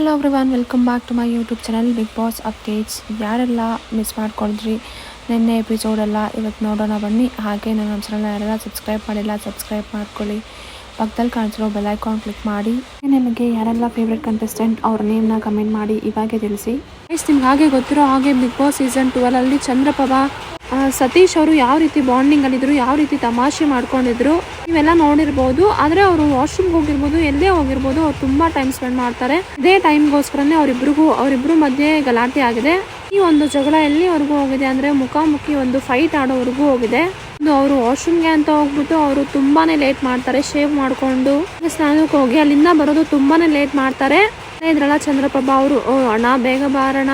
Hello everyone welcome back to my YouTube channel Bigg Boss updates ಯಾರೆಲ್ಲ miss ಮಾಡ್ಕೊಂಡಿದ್ರಿ ನಿನ್ನೆ ಎಪಿಸೋಡೆಲ್ಲ ಇವತ್ತು ನೋಡೋಣ ಬನ್ನಿ. ಹಾಗೆ ನನ್ನ ಚಾನಲ್ ಯಾರೆಲ್ಲ ಸಬ್ಸ್ಕ್ರೈಬ್ ಮಾಡಿಲ್ಲ ಸಬ್ಸ್ಕ್ರೈಬ್ ಮಾಡ್ಕೊಳ್ಳಿ. ಪಕ್ಕದಲ್ಲಿ ಕಾಣಿಸಿರೋ ಬೆಲ್ ಐಕಾನ್ ಕ್ಲಿಕ್ ಮಾಡಿ. ನಿಮಗೆ ಯಾರೆಲ್ಲ ಫೇವ್ರೆಟ್ ಕಂಟೆಸ್ಟೆಂಟ್ ಅವ್ರ ನೇಮ್ನ ಕಮೆಂಟ್ ಮಾಡಿ ಇವಾಗೆ ತಿಳಿಸಿ. ನಿಮ್ಗೆ ಹಾಗೆ ಗೊತ್ತಿರೋ ಹಾಗೆ big boss season twelve Chandraprabha Satish ಅವರು ಯಾವ ರೀತಿ ಬಾಂಡಿಂಗ್ ಅಲ್ಲಿದ್ರು ಯಾವ ರೀತಿ ತಮಾಷೆ ಮಾಡ್ಕೊಂಡಿದ್ರು ಇವೆಲ್ಲ ನೋಡಿರ್ಬೋದು. ಆದ್ರೆ ಅವರು ವಾಶ್ರೂಮ್ಗೆ ಹೋಗಿರ್ಬೋದು, ಎಲ್ಲೇ ಹೋಗಿರ್ಬೋದು, ಅವ್ರು ತುಂಬಾ ಟೈಮ್ ಸ್ಪೆಂಡ್ ಮಾಡ್ತಾರೆ. ಇದೇ ಟೈಮ್ಗೋಸ್ಕರನೇ ಅವರಿಬ್ರಿಗೂ, ಅವರಿಬ್ರು ಮಧ್ಯೆ ಗಲಾಟೆ ಆಗಿದೆ. ಈ ಒಂದು ಜಗಳ ಎಲ್ಲಿವರೆಗೂ ಹೋಗಿದೆ ಅಂದ್ರೆ ಮುಖಾಮುಖಿ ಒಂದು ಫೈಟ್ ಆಡೋವರೆಗೂ ಹೋಗಿದೆ. ಅವರು ವಾಶ್ರೂಮ್ಗೆ ಅಂತ ಹೋಗ್ಬಿಟ್ಟು ಅವರು ತುಂಬಾನೇ ಲೇಟ್ ಮಾಡ್ತಾರೆ ಶೇವ್ ಮಾಡ್ಕೊಂಡು. ಸ್ನಾನಕ್ಕೆ ಹೋಗಿ ಅಲ್ಲಿಂದ ಬರೋದು ತುಂಬಾನೇ ಲೇಟ್ ಮಾಡ್ತಾರೆ. ಇದ್ರಲ್ಲ ಚಂದ್ರಪ್ರಭಾ ಅವರು ಅಣ್ಣ, ಬೇಗ ಬಾರಣ.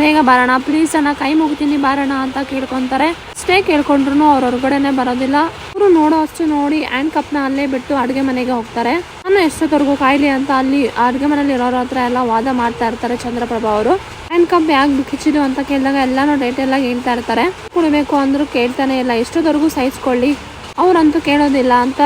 ಬೇಗ ಬರೋಣ. ಪ್ಲೀಸ್ ಅಣ್ಣ, ಕೈ ಮುಗಿತೀನಿ ಬಾರೋಣ ಅಂತ ಕೇಳ್ಕೊಂತಾರೆ. ಸ್ಟೇ ಕೇಳ್ಕೊಂಡ್ರು ಅವ್ರ ಹೊರಗಡೆನೆ ಬರೋದಿಲ್ಲ. ಅವರು ನೋಡೋ ಅಷ್ಟು ನೋಡಿ ಹ್ಯಾಂಡ್ ಕಪ್ನ ಅಲ್ಲೇ ಬಿಟ್ಟು ಅಡುಗೆ ಮನೆಗೆ ಹೋಗ್ತಾರೆ. ನಾನು ಎಷ್ಟೊತ್ತವರೆಗೂ ಕಾಯಿಲೆ ಅಂತ ಅಲ್ಲಿ ಅಡುಗೆ ಮನೇಲಿ ಇರೋರ ಹತ್ರ ಎಲ್ಲ ವಾದ ಮಾಡ್ತಾ ಇರ್ತಾರೆ ಚಂದ್ರಪ್ರಭಾ ಅವರು. ಹ್ಯಾಂಡ್ ಕಪ್ ಯಾಕೆ ಕಿಚ್ಚಿದು ಅಂತ ಕೇಳಿದಾಗ ಎಲ್ಲಾನು ಡೇಟೆಲ್ಲ ಹೇಳ್ತಾ ಇರ್ತಾರೆ. ಕುಡಿಬೇಕು ಅಂದ್ರೂ ಕೇಳ್ತಾನೆ ಇಲ್ಲ. ಎಷ್ಟೊತ್ತವರೆಗೂ ಸಹಿಸ್ಕೊಳ್ಳಿ. ಅವ್ರಂತೂ ಕೇಳೋದಿಲ್ಲ ಅಂತ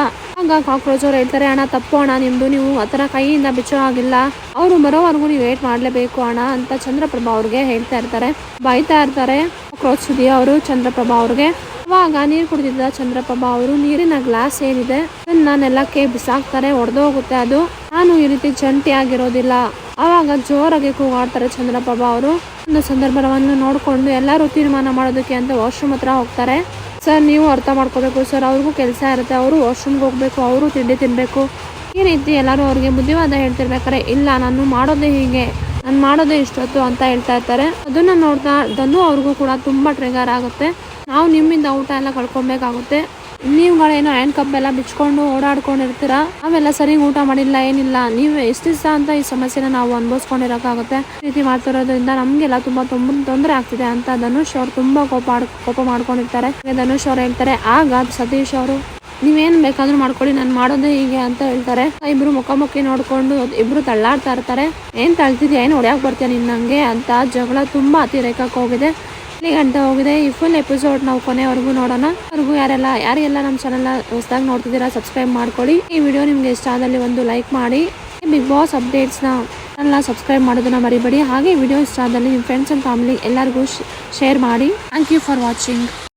ಆಗ ಕಾಕ್ರೋಚ್ ಅವ್ರು ಹೇಳ್ತಾರೆ, ಅಣ್ಣ, ತಪ್ಪು ಅಣ್ಣ, ನಿಮ್ದು ನೀವು ಆ ಥರ ಕೈಯಿಂದ ಬಿಚ್ಚೋ ಆಗಿಲ್ಲ ಅವರು ಬರೋವರೆಗೂ ನೀವು ವೇಟ್ ಮಾಡಲೇಬೇಕು ಅಣ್ಣ, ಅಂತ ಚಂದ್ರಪ್ರಭಾ ಅವ್ರಿಗೆ ಹೇಳ್ತಾ ಇರ್ತಾರೆ. ಬೈತಾ ಇರ್ತಾರೆ. ಕಾಕ್ರೋಚ್ ಸುದ್ದಿ ಅವರು ಚಂದ್ರಪ್ರಭಾ ಅವ್ರಿಗೆ. ಅವಾಗ ನೀರು ಕುಡಿದಿದ್ದ ಚಂದ್ರಪ್ರಭಾ ಅವರು, ನೀರಿನ ಗ್ಲಾಸ್ ಏನಿದೆ? ಅದನ್ನ ನೆಲಕ್ಕೆ ಬಿಸಾಕ್ತಾರೆ, ಒಡೆದೋಗುತ್ತೆ ಅದು. ನಾನು ಈ ರೀತಿ ಜಂಟಿ ಆಗಿರೋದಿಲ್ಲ ಆವಾಗ ಜೋರಾಗಿ ಕೂಗಾಡ್ತಾರೆ ಚಂದ್ರಪ್ಪ ಅವರು. ಒಂದು ಸಂದರ್ಭವನ್ನು ನೋಡಿಕೊಂಡು ಎಲ್ಲರೂ ತೀರ್ಮಾನ ಮಾಡೋದಕ್ಕೆ ಅಂತ ವಾಶ್ರೂಮ್ ಹತ್ರ ಹೋಗ್ತಾರೆ. ಸರ್, ನೀವು ಅರ್ಥ ಮಾಡ್ಕೋಬೇಕು. ಸರ್, ಅವ್ರಿಗೂ ಕೆಲಸ ಇರುತ್ತೆ. ಅವರು ವಾಶ್ರೂಮ್ಗೆ ಹೋಗ್ಬೇಕು. ಅವರು ತಿಂಡಿ ತಿನ್ನಬೇಕು ಈ ರೀತಿ ಎಲ್ಲರೂ ಅವ್ರಿಗೆ ಬುದ್ಧಿವಾದ ಹೇಳ್ತಿರ್ಬೇಕಾರೆ ಇಲ್ಲ, ನಾನು ಮಾಡೋದೇ ಹೀಗೆ. ನಾನು ಮಾಡೋದೇ ಇಷ್ಟೊತ್ತು ಅಂತ ಹೇಳ್ತಾ ಇರ್ತಾರೆ. ಅದನ್ನು ನೋಡ್ತಾ ಅದನ್ನು ಅವ್ರಿಗೂ ಕೂಡ ತುಂಬ ಟ್ರಿಗರ್ ಆಗುತ್ತೆ. ನಾವು ನಿಮ್ಮಿಂದ ಊಟ ಎಲ್ಲ ಕಳ್ಕೊಬೇಕಾಗುತ್ತೆ ನೀವುಗಳೇನೋ ಹ್ಯಾಂಡ್ ಕಪ್ ಎಲ್ಲ ಬಿಚ್ಕೊಂಡು ಓಡಾಡ್ಕೊಂಡಿರ್ತೀರ? ನಾವೆಲ್ಲ ಸರಿ ಊಟ ಮಾಡಿಲ್ಲ, ಏನಿಲ್ಲ. ನೀವು ಎಷ್ಟು ದಿವಸ ಅಂತ ಈ ಸಮಸ್ಯೆನ ನಾವು ಅನುಭವಿಸ್ಕೊಂಡಿರೋಕ್ಕಾಗುತ್ತೆ? ರೀತಿ ಮಾಡ್ತಿರೋದ್ರಿಂದ ನಮಗೆಲ್ಲ ತುಂಬಾ ತುಂಬ, ತೊಂದರೆ ಆಗ್ತಿದೆ ಅಂತ ಧನುಷ್ ಅವ್ರು ತುಂಬಾ ಕೋಪ ಕೋಪ ಮಾಡ್ಕೊಂಡಿರ್ತಾರೆ. ಧನುಷ್ ಅವ್ರು ಹೇಳ್ತಾರೆ, ಆಗ ಸತೀಶ್ ಅವರು, ನೀವೇನ್ ಬೇಕಾದ್ರೂ ಮಾಡ್ಕೊಳ್ಳಿ, ನಾನು ಮಾಡೋದೇ ಹೀಗೆ ಅಂತ ಹೇಳ್ತಾರೆ. ಇಬ್ರು ಮುಖಾಮುಖಿ ನೋಡ್ಕೊಂಡು ಇಬ್ರು ತಳ್ಳಾಡ್ತಾ ಇರ್ತಾರೆ. ಏನ್ ತಳ್ತಿದ್ಯಾ, ಏನ್ ಹೊಡ್ಯಾಕ್ ಬರ್ತೀಯ ನಿನ್ನಂಗೆ ಅಂತ ಜಗಳ ತುಂಬಾ ಅತಿರೇಕಕ್ಕೆ ಹೋಗಿದೆ. ಗಂಟೆ ಹೋಗಿದೆ. ಈ ಫುಲ್ ಎಪಿಸೋಡ್ ನಾವು ಕೊನೆವರೆಗೂ ನೋಡೋಣ. ಅವ್ರಿಗೂ ಯಾರೆಲ್ಲ ಯಾರಿಗೆಲ್ಲ ನಮ್ಮ ಚಾನೆಲ್ ಹೊಸದಾಗಿ ನೋಡ್ತಿದ್ದೀರಾ ಸಬ್ಸ್ಕ್ರೈಬ್ ಮಾಡ್ಕೊಳ್ಳಿ. ಈ ವಿಡಿಯೋ ನಿಮ್ಗೆ ಇಷ್ಟ ಆದಲ್ಲಿ ಒಂದು ಲೈಕ್ ಮಾಡಿ. ಬಿಗ್ ಬಾಸ್ ಅಪ್ಡೇಟ್ಸ್ನ ಚಾನಲ್ನ ಸಬ್ಸ್ಕ್ರೈಬ್ ಮಾಡೋದನ್ನ ಮರಿಬೇಡಿ. ಹಾಗೆ ವಿಡಿಯೋ ಇಷ್ಟ ಆದಲ್ಲಿ ನಿಮ್ಮ ಫ್ರೆಂಡ್ಸ್ ಅಂಡ್ ಫ್ಯಾಮಿಲಿ ಎಲ್ಲರಿಗೂ ಶೇರ್ ಮಾಡಿ. Thank you for watching